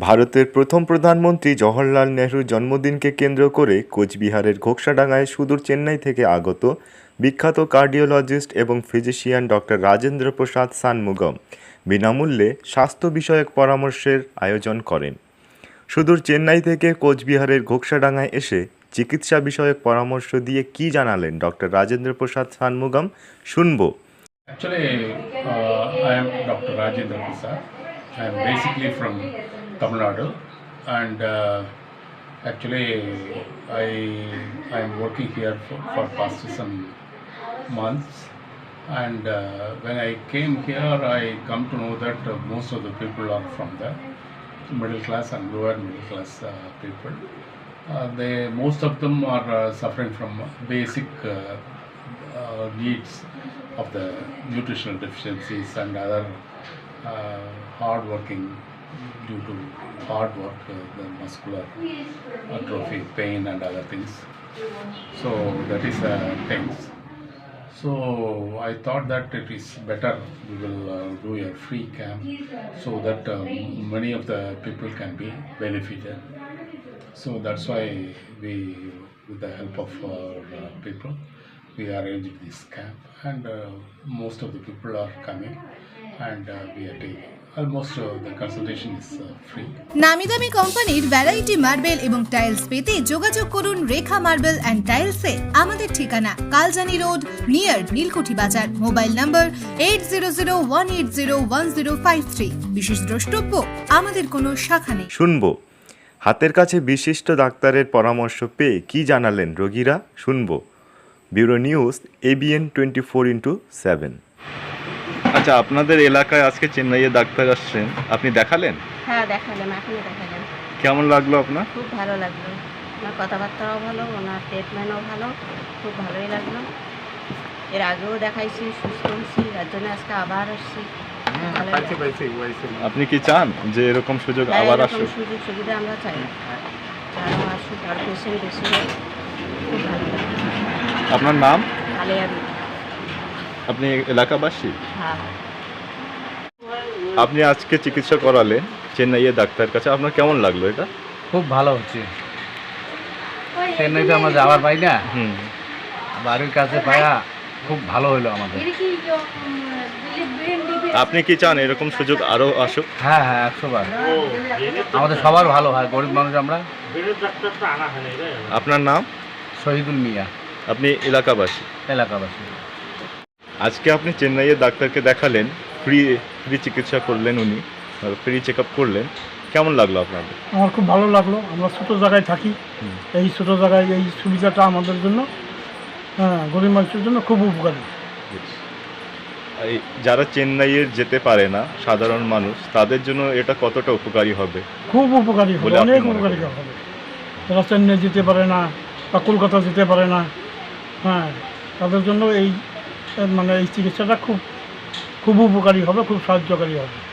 ভারতের প্রথম প্রধানমন্ত্রী জওহরলাল নেহরুর জন্মদিনকে কেন্দ্র করে কোচবিহারের ঘোকসাডাঙ্গায় সুদূর চেন্নাই থেকে আগত বিখ্যাত কার্ডিওলজিস্ট এবং ফিজিশিয়ান ডক্টর রাজেন্দ্র প্রসাদ সানমুগম বিনামূল্যে স্বাস্থ্য বিষয়ক পরামর্শের আয়োজন করেন সুদূর চেন্নাই থেকে কোচবিহারের ঘোকসাডাঙ্গায় এসে চিকিৎসা বিষয়ক পরামর্শ দিয়ে কি জানালেন ডক্টর রাজেন্দ্র প্রসাদ সানমুগম শুনব Actually, uh, I am Dr. Rajendra Prasad. I am basically from Tamil Nadu, and uh, actually, I I am working here for, for past some months. And uh, when I came here, I come to know that uh, most of the people are from the middle class and lower middle class uh, people. Uh, they most of them are uh, suffering from basic uh, needs of the nutritional deficiencies and other uh, hard working due to hard work, uh, the muscular atrophy, pain, and other things. So that is uh, things. So I thought that it is better we will uh, do a free camp so that um, many of the people can be benefited. So that's why we, with the help of our uh, people, we arranged this camp, and uh, most of the people are coming, and uh, we are taking. The consultation is uh, free. নামি দামি কোম্পানির variety marble এবং tiles পেতে যোগাযোগ করুন রেখা marble and টাইলসে আমাদের ঠিকানা Kaljani road near Nilkuthi Bazar. Mobile number eight zero zero one eight zero one zero five three বিশেষ দ্রষ্টব্য আমাদের কোনো শাখা নেই। শুনব। হাতের কাছে বিশিষ্ট ডাক্তারের পরামর্শ পেয়ে কি জানালেন রোগীরা? শুনব। Bureau news ABN twenty four into seven আচ্ছা আপনাদের এলাকায় আজকে চেন্নাইয়ে ডাক্তার আসছেন। আপনি দেখালেন? হ্যাঁ দেখালাম এখনই দেখালাম। কেমন লাগল আপনার? খুব ভালো লাগল। ওনার কথাবার্তাও ভালো ওনার ট্রিটমেন্টও ভালো খুব ভালোই লাগল। এর আগেও দেখাইছি সুস্থ হয়েছি তার জন্য আজকে আবার আসছি। লাগল। আপনি কি চান যে এরকম সুযোগ হ্যাঁ, আবার আসুক? সুযোগ সুবিধা আমরা চাই। আরও আসুক আর পেশেন্ট বেশি হোক খুব ভালো লাগল। আপনার নাম? আলিয়া আপনি এলাকাবাসী? হ্যাঁ। আপনি আজকে চিকিৎসা করালেন চেন্নাইয়ের ডাক্তার কাছে আপনার কেমন লাগল এটা? খুব ভালো হচ্ছে। চেন্নাইতে আমরা যাওয়ার পাই না। হুম। বাড়ির কাছে পায়া খুব ভালো হলো আমাদের। আপনি কি চান এরকম সুযোগ আরও আসুক? হ্যাঁ হ্যাঁ একশো বার। আমাদের সবার ভালো হয় গরিব মানুষ আমরা। আপনার নাম? শহীদুল মিয়া। আপনি এলাকাবাসী? এলাকাবাসী। আজকে আপনি চেন্নাইয়ের ডাক্তারকে দেখালেন ফ্রি ফ্রি চিকিৎসা করলেন উনি ফ্রি চেক আপ করলেন। কেমন লাগল আপনাদের? আমার খুব ভালো লাগল। আমরা ছোটো জায়গায় থাকি। এই ছোটো জায়গায় এই সুবিধাটা আমাদের জন্য হ্যাঁ গরিব মানুষের জন্য খুব উপকারী। যারা চেন্নাইয়ের যেতে পারে না সাধারণ মানুষ তাদের জন্য এটা কতটা উপকারী হবে? খুব উপকারী হবে অনেক উপকারী হবে। যারা চেন্নাই যেতে পারে না বা কলকাতা যেতে পারে না হ্যাঁ তাদের জন্য এই মানে এই চিকিৎসাটা খুব খুব উপকারী হবে খুব সাহায্যকারী হবে।